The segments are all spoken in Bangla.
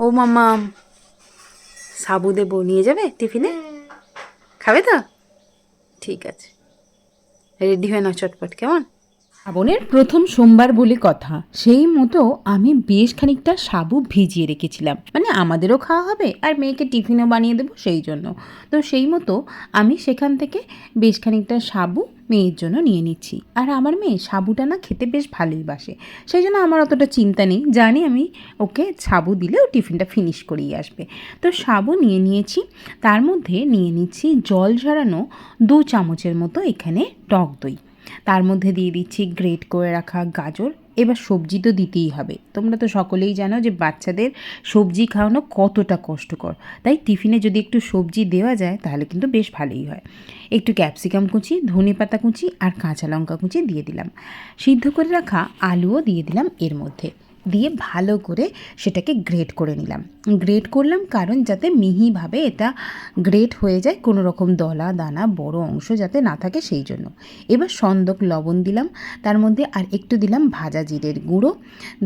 ও মামা সাবু দেবো নিয়ে যাবে টিফিনে? খাবে তো? ঠিক আছে। রেডি হয়ে নাও চটপট কেমন? শ্রাবণের প্রথম সোমবার বলে কথা। সেই মতো আমি বেশ খানিকটা সাবু ভিজিয়ে রেখেছিলাম। মানে আমাদেরও খাওয়া হবে আর মেয়েকে টিফিনও বানিয়ে দেবো সেই জন্য। তো সেই মতো আমি সেখান থেকে বেশ খানিকটা সাবু মেয়ের জন্য নিয়ে নিচ্ছি। আর আমার মেয়ে সাবুটা না খেতে বেশ ভালোই বাসে। সেই জন্য আমার অতটা চিন্তা নেই। জানি আমি ওকে সাবু দিলে ও টিফিনটা ফিনিশ করিয়ে আসবে। তো সাবু নিয়ে নিয়েছি। তার মধ্যে নিয়ে নিচ্ছি জল ঝরানো দু চামচের মতো এখানে টক দই। তার মধ্যে দিয়ে দিচ্ছি গ্রেট করে রাখা গাজর। এবার সবজি তো দিতেই হবে। তোমরা তো সকলেই জানো যে বাচ্চাদের সবজি খাওয়ানো কতটা কষ্টকর। তাই টিফিনে যদি একটু সবজি দেওয়া যায়, তাহলে কিন্তু বেশ ভালোই হয়। একটু ক্যাপসিকাম কুচি, ধনে পাতা কুচি আর কাঁচা লঙ্কা কুচি দিয়ে দিলাম। সিদ্ধ করে রাখা আলুও দিয়ে দিলাম এর মধ্যে। দিয়ে ভালো করে সেটাকে গ্রেট করে নিলাম। গ্রেট করলাম কারণ যাতে মিহিভাবে এটা গ্রেট হয়ে যায় কোনো রকম দলা, দানা, বড় অংশ যাতে না থাকে সেই জন্য। এবার সন্দক লবণ দিলাম, তার মধ্যে আর একটু দিলাম ভাজা জিরের গুঁড়ো,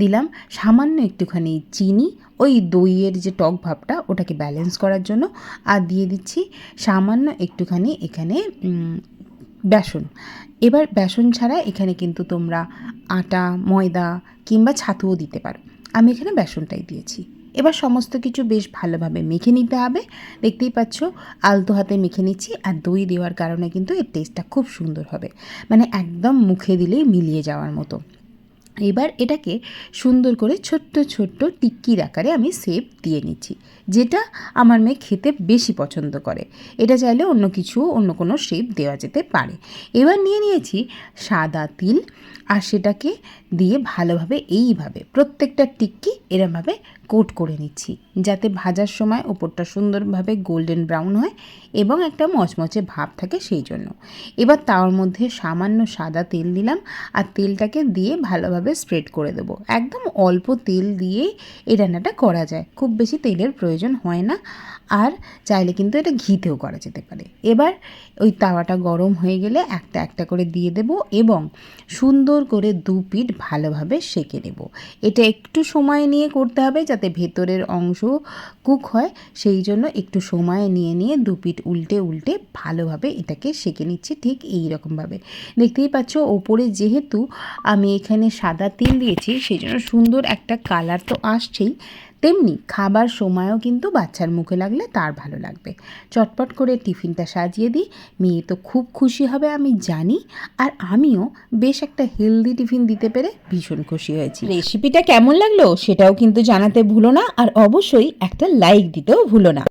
দিলাম সামান্য একটুখানি চিনি, ওই দইয়ের যে টক ভাবটা ওটাকে ব্যালেন্স করার জন্য, আর দিয়ে দিচ্ছি সামান্য একটুখানি এখানে বেসন। এবার বেসন ছাড়া এখানে কিন্তু তোমরা আটা, ময়দা কিংবা ছাতুও দিতে পারো। আমি এখানে বেসনটাই দিয়েছি। এবার সমস্ত কিছু বেশ ভালোভাবে মেখে নিতে হবে। দেখতেই পাচ্ছ, আলতো হাতে মেখে নিচ্ছি আর দই দেওয়ার কারণে কিন্তু এর টেস্টটা খুব সুন্দর হবে। মানে একদম মুখে দিলেই মিলিয়ে যাওয়ার মতো। এবার এটাকে সুন্দর করে ছোট্ট ছোট্ট টিক্কির আকারে আমি শেপ দিয়ে নিচ্ছি, যেটা আমার মেয়ে খেতে বেশি পছন্দ করে। এটা চাইলে অন্য কিছু, অন্য কোনো শেপ দেওয়া যেতে পারে। এবার নিয়ে নিয়েছি সাদা তিল, আর সেটাকে দিয়ে ভালোভাবে এইভাবে প্রত্যেকটা টিক্কি এরমভাবে কোট করে নিচ্ছি, যাতে ভাজার সময় ওপরটা সুন্দরভাবে গোল্ডেন ব্রাউন হয় এবং একটা মচমচে ভাব থাকে সেই জন্য। এবার তার মধ্যে সামান্য সাদা তেল দিলাম, আর তেলটাকে দিয়ে ভালোভাবে স্প্রেড করে দেবো। একদম অল্প তেল দিয়ে এই রান্নাটা করা যায়। খুব বেশি তেলের প্রয়োজন হয় না। আর চাইলে কিন্তু এটা ঘিতেও করা যেতে পারে। এবার ওই তাওয়াটা গরম হয়ে গেলে একটা একটা করে দিয়ে দেব এবং সুন্দর করে দু পিঠ ভালোভাবে সেঁকে নেব। এটা একটু সময় নিয়ে করতে হবে যাতে ভেতরের অংশ কুক হয়। সেই জন্য একটু সময় নিয়ে নিয়ে দু পিঠ উল্টে উল্টে ভালোভাবে এটাকে সেঁকে নিচ্ছি ঠিক এই রকমভাবে দেখতেই পাচ্ছ, ওপরে যেহেতু আমি এখানে সাদা তেল দিয়েছি, সেই জন্য সুন্দর একটা কালার তো আসছেই। তেমনি খাবার সময়ও কিন্তু বাচ্চার মুখে লাগলে তার ভালো লাগবে। চটপট করে টিফিনটা সাজিয়ে দিই। মেয়ে তো খুব খুশি হবে, আমি জানি। আর আমিও বেশ একটা হেলদি টিফিন দিতে পেরে ভীষণ খুশি হয়েছি। রেসিপিটা কেমন লাগল সেটাও কিন্তু জানাতে ভুলো না। আর অবশ্যই একটা লাইক দিতেও ভুলো না।